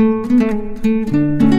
う。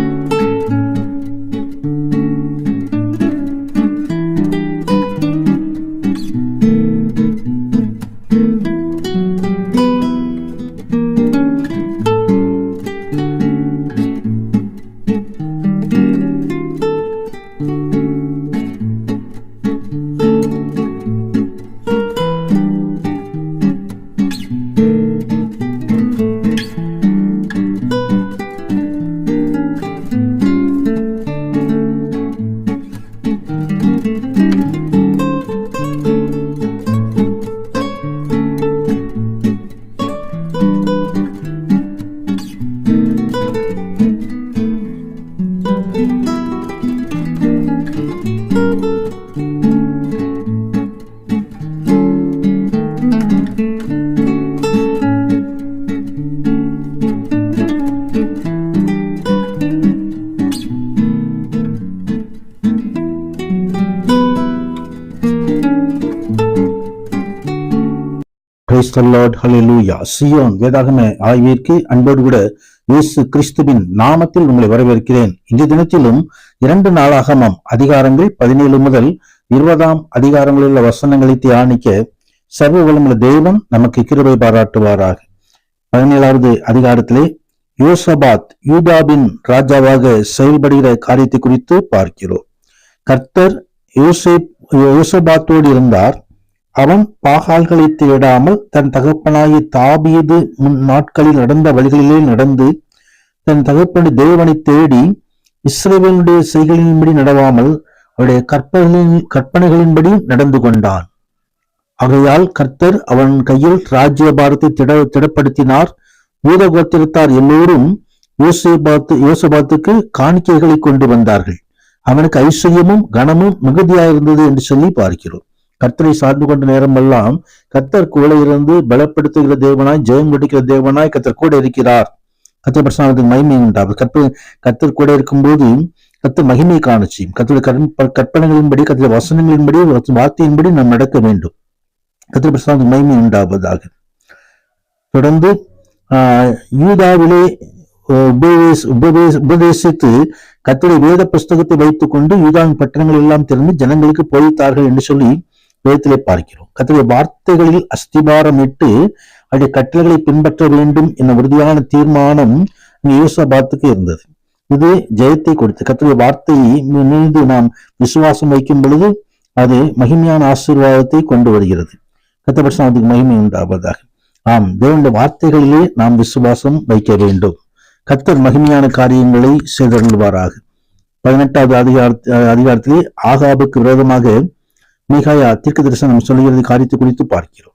Praise ஹலிலூயா Zion வேதாகம ஆய்விற்கு அன்போடு கூட இயேசு கிறிஸ்துவின் நாமத்தில் உங்களை வரவேற்கிறேன். இன்றைய தினத்திலும் இரண்டு நாளாகமம் அதிகாரங்கள் பதினேழு முதல் இருபதாம் அதிகாரங்களில் உள்ள வசனங்களை தியானிக்க சர்வ வளமுள்ள தெய்வம் நமக்கு கிருபை பாராட்டுவாராக. பதினேழாவது அதிகாரத்திலே யோசபாத் யூதாவின் ராஜாவாக செயல்படுகிற காரியத்தை குறித்து பார்க்கிறோம். கர்த்தர் யோசேப் யோசபாத்தோடு இருந்தார். அவன் பாகால்களை தேடாமல் தன் தகப்பனாய தாபியது முன் நாட்களில் நடந்த வழிகளிலே நடந்து தன் தகப்பனு தேவனை தேடி இஸ்ரேவனுடைய செய்களின்படி நடவாமல் அவருடைய கற்பனைகளின் கற்பனைகளின்படி நடந்து கொண்டான். ஆகையால் கர்த்தர் அவன் கையில் ராஜ்யபாரத்தை திட திடப்படுத்தினார். யூத கோத்திரத்தார் எல்லோரும் யோசபாத்து யோசபாத்துக்கு காணிக்கைகளை கொண்டு வந்தார்கள். அவனுக்கு ஐஸ்வர்யமும் கனமும் மிகுதியாயிருந்தது என்று சொல்லி பார்க்கிறோம். கர்த்தரை சார்ந்து கொண்ட நேரமெல்லாம் கர்த்தர் கூட இருந்து பலப்படுத்துகிற தேவனாய் ஜெயம் கொடுக்கிற தேவனாய் கர்த்தர் கூட இருக்கிறார். கர்த்தர் பிரசனத்துக்கு மகிமை உண்டாவது கற்ப கர்த்தர் கூட இருக்கும்போது கத்து மகிமை காணுச்சு கத்தோட கற்ப- கற்பனைகளின்படி கர்த்தருடைய வசனங்களின்படி வார்த்தையின்படி நாம் நடக்க வேண்டும். கத்திர பிரசனத்துக்கு மகிமை உண்டாவதாக. தொடர்ந்து ஆஹ், யூதாவிலே உபதேச உபதேச உபதேசித்து கர்த்தருடைய வேத புஸ்தகத்தை வைத்துக் கொண்டு யூதாவின் பட்டணங்கள் எல்லாம் திறந்து ஜனங்களுக்கு போதித்தார்கள் என்று சொல்லி வேதத்திலே பார்க்கிறோம். கத்தருடைய வார்த்தைகளில் அஸ்திபாரம் இட்டு அவருடைய கட்டளைகளை பின்பற்ற வேண்டும் என்ற உறுதியான தீர்மானம் யோசபாத்துக்கு இருந்தது. இது ஜெயத்தை கொடுத்து கத்தருடைய வார்த்தையை மீது நாம் விசுவாசம் வைக்கும் பொழுது அது மகிமையான ஆசீர்வாதத்தை கொண்டு வருகிறது. கத்தபட்சம் மகிமை உண்டாவதாக. ஆம் தேவனுடைய வார்த்தைகளிலே நாம் விசுவாசம் வைக்க வேண்டும். கர்த்தர் மகிமையான காரியங்களை செய்தருள்வாராக. பதினெட்டாவது அதிகார அதிகாரத்திலே ஆகாபுக்கு விரோதமாக மிகாயா தீர்க்க தரிசனம் சொல்லுகிறது காரியத்தை குறித்து பார்க்கிறோம்.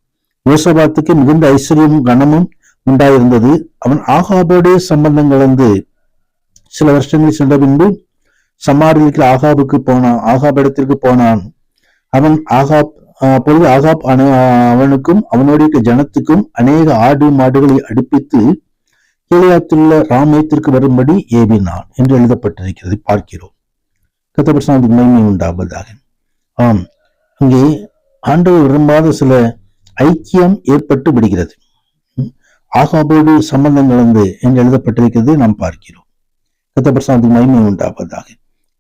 யோசபாத்துக்கு மிகுந்த ஐஸ்வர்யமும் கனமும் உண்டாயிருந்தது. அவன் ஆகாபோடு சம்பந்தம் கலந்து சில வருஷங்கள் சென்ற பின்பு சமாரியில் ஆகாபுக்கு போனான் ஆகாப் இடத்திற்கு போனான். அவன் ஆகாப் அப்பொழுது ஆகாப் அன- அவனுக்கும் அவனுடைய ஜனத்துக்கும் அநேக ஆடு மாடுகளை அடுப்பித்து கீழையாத்துள்ள ராமயத்திற்கு வரும்படி ஏவினான் என்று எழுதப்பட்டிருக்கிறது. பார்க்கிறோம். கத்தபட்சம் மகிமை உண்டாவதாக. ஆம். அங்கே ஆண்டவர் விரும்பாத சில ஐக்கியம் ஏற்பட்டு விடுகிறது. ஆகாபோடு சம்பந்தம் கலந்து என்று எழுதப்பட்டிருக்கிறது நாம் பார்க்கிறோம். கத்தபட்சம் மகிமை உண்டாவதாக.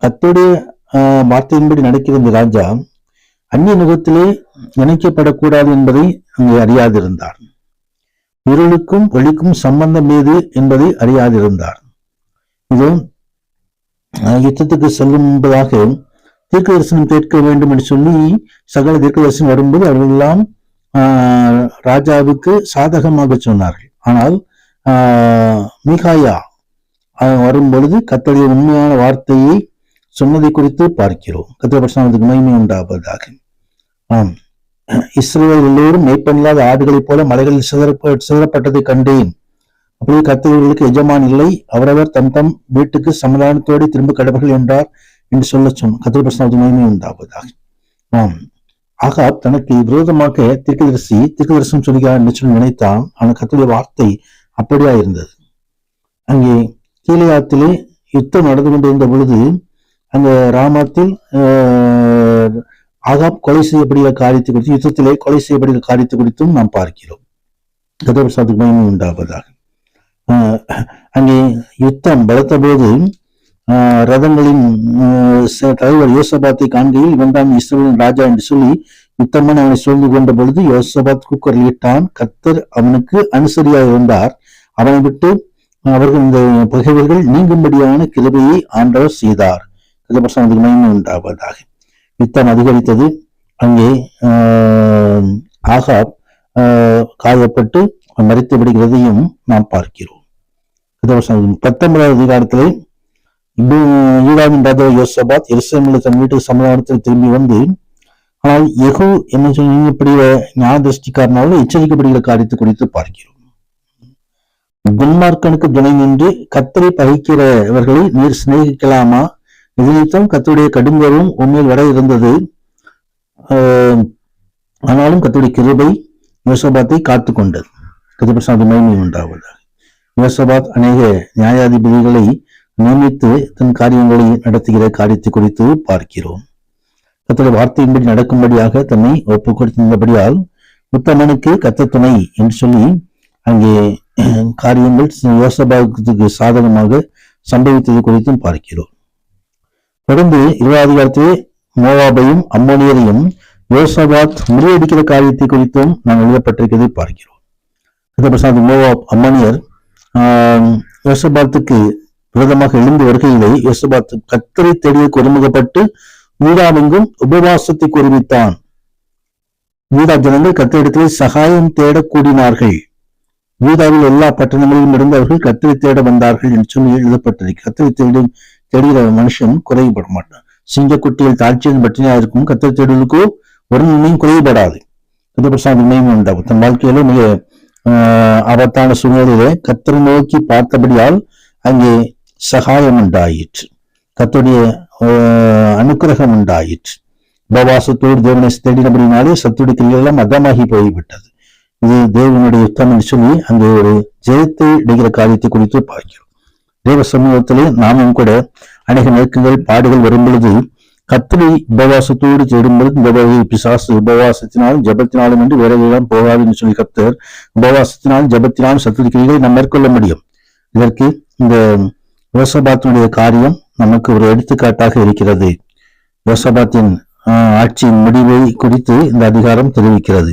கத்தோடைய வார்த்தையின்படி நடக்கிற இந்த ராஜா அந்நிய முகத்திலே இணைக்கப்படக்கூடாது என்பதை அங்கே அறியாதிருந்தார். இருளுக்கும் ஒளிக்கும் சம்பந்தம் ஏது என்பதை அறியாதிருந்தார். இது யுத்தத்துக்கு செல்லும் என்பதாக தீர்க்க தரிசனம் கேட்க வேண்டும் என்று சொல்லி சகல தீர்க்க தரிசனம் வரும்போது அவர்களெல்லாம் ஆஹ், ராஜாவுக்கு சாதகமாக சொன்னார்கள். ஆனால் ஆஹ், மீகாயா ஆஹ், வரும் பொழுது உண்மையான வார்த்தையை சொன்னதை குறித்து பார்க்கிறோம். கத்திரபட்சத்துக்கு மகிமை உண்டாவதாக. ஆம். இஸ்ரேல் எல்லோரும் மேய்ப்பனில்லாத ஆடுகளைப் போல மலைகளில் சிதறப்ப சிதறப்பட்டதை கண்டேன். அப்படியே கத்தவர்களுக்கு எஜமான் இல்லை. அவரவர் தம் தம் வீட்டுக்கு சமாதானத்தோடு திரும்ப கடவர்கள் என்றார். என்று சொல்ல சொன்ன கத்திரபட்சத்துக்கு மகிமை உண்டாவதாக. ஆம். ஆகாப் தனக்கு விரோதமாக தீர்க்கதரிசி தீர்க்கதரிசனம் சொல்கிறார் என்று சொல்லி நினைத்தான். ஆனால் கத்துடைய வார்த்தை அப்படியா இருந்தது. அங்கே கீழையாத்திலே யுத்தம் நடந்து கொண்டிருந்த பொழுது அந்த ராமத்தில் ஆஹ், ஆகாப் கொலை செய்யப்படுகிற காரியத்தை குறித்து யுத்தத்திலே கொலை செய்யப்படுகிற காரியத்தை குறித்தும் நாம் பார்க்கிறோம். கதவசாத்துக்கு மகிமை உண்டாவதாக. ஆஹ் அங்கே யுத்தம் பலத்த போது ரதங்களின் ஆஹ் தலைவர் யோசபாத்தை காண்கையில் இவன்தான் இஸ்ரேலின் ராஜா என்று சொல்லி யுத்தமன் அவனை சூழ்ந்து கொண்ட பொழுது யோசபாத் குக்கரிலிட்டான் கத்தர் அவனுக்கு அனுசரியாக இருந்தார். அவனை விட்டு அவர்கள் இந்த பகைவர்கள் நீங்கும்படியான கிருபையை ஆண்டவர் செய்தார். கிருபசாமத்துக்கு மகிமை உண்டாவதாக. யுத்தம் அதிகரித்தது. அங்கே ஆஹ், ஆகாப் ஆஹ், காயப்பட்டு மறைத்து விடுகிறதையும் நாம் பார்க்கிறோம். பத்தொன்பதாவது அதிகாரத்திலே யூதாவின் ராஜா யோசபாத் எருசலேமில் தன் வீட்டுக்கு சமாதானத்தில் திரும்பி வந்து ஆனால் எகு என்ன சொல்லப்படுகிற ஞான திருஷ்டிக்காரனால எச்சரிக்கப்படுகிற காரியத்தை குறித்து பார்க்கிறோம். துன்மார்க்கனுக்கு துணை நின்று கத்தரை பகைக்கிறவர்களை நீர் சிநேகிக்கலாமா? இதனைத்தான் நிமித்தம் கத்தருடைய உண்மையில் வர இருந்தது. ஆஹ், ஆனாலும் கத்துடைய கிருபை யோசபாத்தை காத்து கொண்டது கதிபிரசாந்தி மகிமை உண்டாவது யோசபாத் அநேக நியாயாதிபதிகளை நியமித்து தன் காரியங்களை நடத்துகிற காரியத்தை குறித்து பார்க்கிறோம். கத்தோட வார்த்தையின்படி நடக்கும்படியாக தன்னை ஒப்பு கொடுத்திருந்தபடியால் உத்தமனுக்கு கத்த துணை என்று சொல்லி அங்கே காரியங்கள் யோசபாவுக்கு சாதகமாக சம்பவித்தது குறித்தும் பார்க்கிறோம். தொடர்ந்து இருபதாவது காலத்திலே மோவாபையும் அம்மோனியரையும் யோசபாத் முறியடிக்கிற காரியத்தை குறித்தும் நாம் எழுதப்பட்டிருக்கிறதை பார்க்கிறோம். மோவாப் அம்மனியர் ஆஹ், யோசபாத்துக்கு விரதமாக எழுந்து வருகையிலே யோசபாத் கத்தரை தேடிய ஒருமுகப்பட்டு யூதாவெங்கும் உபவாசத்தை குறிவித்தான் யூதா ஜனங்கள் கத்தரிடத்திலே சகாயம் தேடக் கூடினார்கள். யூதாவில் எல்லா பட்டணங்களிலும் இருந்தவர்கள் கத்தரை தேட வந்தார்கள் என்று சொல்லி எழுதப்பட்டது கத்தரை தேடி தேடுகிற மனுஷன் குறைபட மாட்டான். சிங்கக்குட்டியில் தாழ்ச்சியின் பட்டினியா இருக்கும் கத்தரை தேடுவதற்கோ ஒரு நன்மையும் குறைபடாது கதபிரசாந்த் உண்மையும் உண்டாகும். தன் வாழ்க்கையில மிக ஆபத்தான சூழ்நிலையிலே கத்தரை நோக்கி பார்த்தபடியால் அங்கே சகாயம் உண்டாயிற்று கத்துடைய அனுக்கிரகம் உண்டாயிற்று உபவாசத்தோடு தேவனை தேடினபடினாலே சத்துடைய கிரியெல்லாம் மதமாகி போய்விட்டது. இது தேவனுடைய யுத்தம் என்று சொல்லி அங்கே ஒரு ஜெயத்தை இடைகிற காரியத்தை குறித்து பார்க்கிறோம். தேவ சமூகத்திலே நாமும் கூட அநேக நெருக்கங்கள் பாடுகள் வரும் பொழுது கத்திரி உபவாசத்தோடு தேடும் பொழுது இந்த பிசாசு உபவாசத்தினாலும் ஜபத்தினாலும் என்று வேற போகாது என்று சொல்லி கத்தர் உபவாசத்தினாலும் ஜபத்தினாலும் சத்துடைய கிரிகளை நாம் மேற்கொள்ள முடியும். இதற்கு இந்த யோசபாத்தினுடைய காரியம் நமக்கு ஒரு எடுத்துக்காட்டாக இருக்கிறது. யோசபாத்தின் ஆட்சியின் முடிவை குறித்து இந்த அதிகாரம் தெரிவிக்கிறது.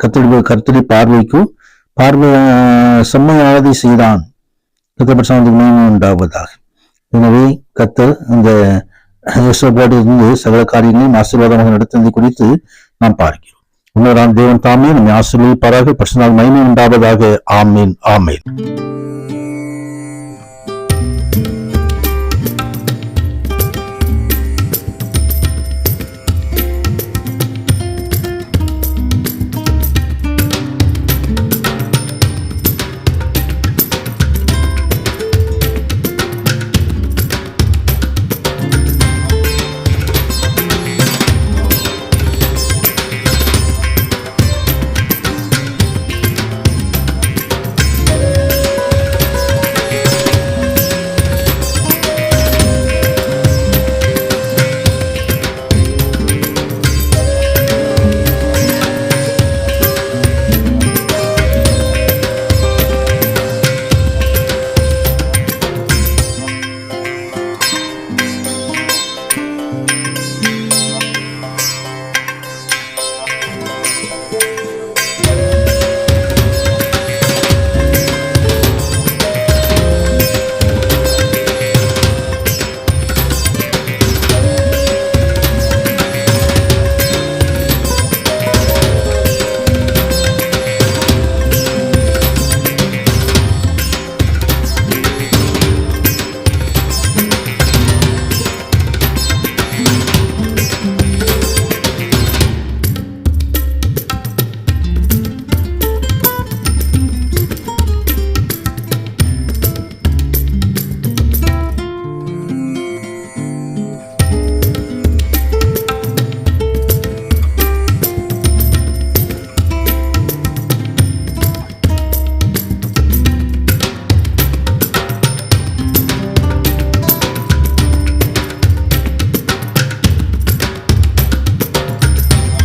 கத்தடி கர்த்தடி பார்வைக்கு பார்வை ஆஹ், செம்மையானதை செய்தான். கத்தபட்சம் மகிமை உண்டாவதாக. எனவே கத்தர் இந்த யோசபாட்டிலிருந்து சகல காரியங்களையும் ஆசீர்வாதமாக நடத்துவதை குறித்து நாம் பார்க்கிறோம். இன்னொரு தேவன் தாமே நம்மை ஆசிரியப்பாராக பரிசுநாள் மகிமை உண்டாவதாக. ஆமீன் ஆமீன்.